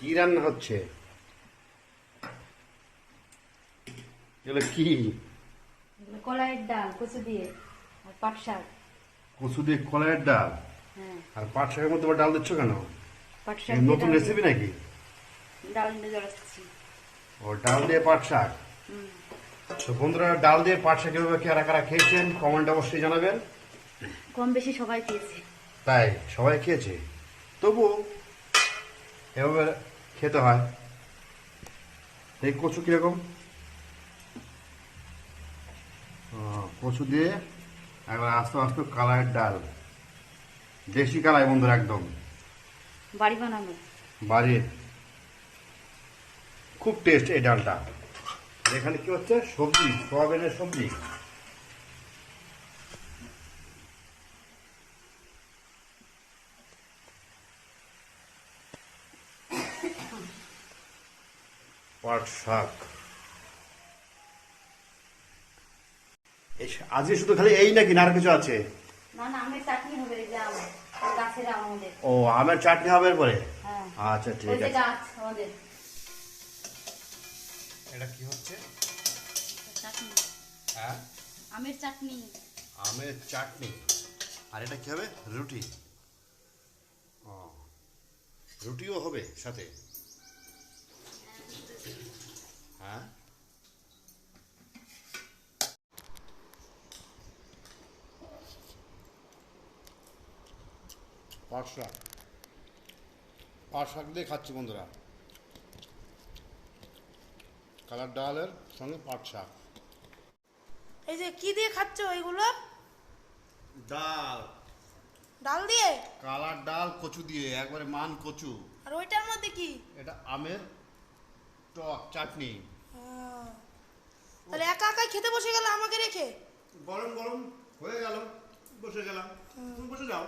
কি রান্না হচ্ছে? এগুলো কি? কলাইয়ের ডাল কচু দিয়ে আর পাট শাক। কচু দিয়ে কলাইয়ের ডাল? হ্যাঁ। আর পাট শাকের মধ্যে ডাল দিচ্ছ কেন? পাট শাক নতুন রেসিপি নাকি? ডাল দিয়ে জড়াচ্ছি। ও ডাল দিয়ে পাট শাক? তো বন্ধুরা ডাল দিয়ে পাট শাক এভাবে কারা কারা খেয়েছেন? কমেন্ট অবশ্যই জানাবেন। কম বেশি সবাই খেয়েছে। তাই সবাই খেয়েছে। তবু এভাবে খেতে হয়। এই কচু কীরকম? কচু দিয়ে একবার আস্তে আস্তে কালারের ডাল। দেশি কালাই বন্ধুরা একদম। বাড়ি বানানো বাড়ির খুব টেস্ট এই ডালটা। এখানে কি হচ্ছে? সবজি সোয়াবিনের সবজি। পাট শাক। আজকে শুধু খালি এই নাকি না আর কিছু আছে? ও আমের চাটনি হবে এরপরে? হ্যাঁ। আচ্ছা ঠিক আছে। এটা কি হচ্ছে? হ্যাঁ? আমের চাটনি। আমের চাটনি। আর এটা কি হবে? রুটি। ও রুটিও হবে সাথে হ্যাঁ পাট শাক পাট শাক দিয়ে খাচ্ছি বন্ধুরা। কালার ডালের সঙ্গে পাট শাক। এই যে কি দিয়ে খাচ্ছ ওইগুলো? ডাল। ডাল দিয়ে? কালার ডাল কচু দিয়ে একবারে মান কচু। আর ওইটার মধ্যে কি? এটা আমের টক চাটনি। তাহলে একা একাই খেতে বসে গেল আমাকে রেখে? গরম গরম হয়ে গেল বসে গেলাম। তুমি বসে যাও।